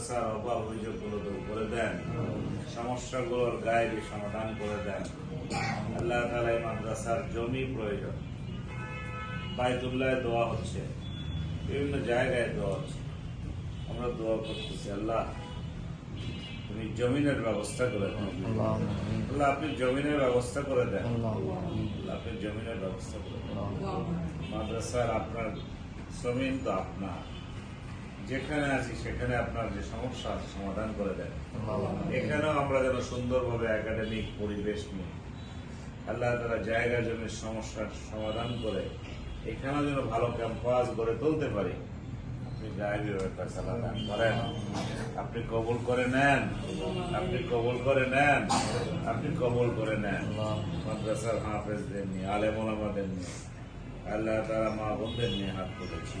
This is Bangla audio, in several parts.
মাদ্রাসার অভাব দেন সমস্যাগুলোর গায়েবী সমাধান করে দেন আল্লাহ তালা এই মাদ্রাসার জমি প্রয়োজন। দোয়া হচ্ছে বিভিন্ন জায়গায় দোয়া হচ্ছে আমরা দোয়া করতেছি আল্লাহ তুমি জমিনের ব্যবস্থা করে দেন। আল্লাহ আপনি জমিনের ব্যবস্থা করে দেন। আপনি জমিনের ব্যবস্থা করে দেন মাদ্রাসার আপনার জমিন তো আপনার। যেখানে আছি সেখানে আপনার যে সমস্যা আছে সমাধান করে দেন। এখানেও আমরা যেন সুন্দরভাবে একাডেমিক পরিবেশ নিয়ে আল্লাহ তারা জায়গা জমির সমস্যার সমাধান করে এখানেও যেন ভালো ক্যাম্পাস গড়ে তুলতে পারি। আপনি গায়েবী ব্যাপার সালাদান করেন। আপনি কবুল করে নেন। আপনি কবুল করে নেন। আপনি কবুল করে নেন। মাদ্রাসার হাফেজদের নিয়ে আলেম ওলামাদের নিয়ে আল্লাহ তারা মা বোনদের নিয়ে হাত তুলেছি।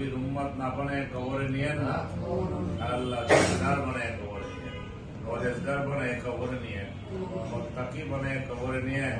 कभी रुम्मत ना बने कवर नहीं है ना अल्लाह रोज़गार बने कवर रोज़गार बने कवर नहीं है और बने कवर नहीं है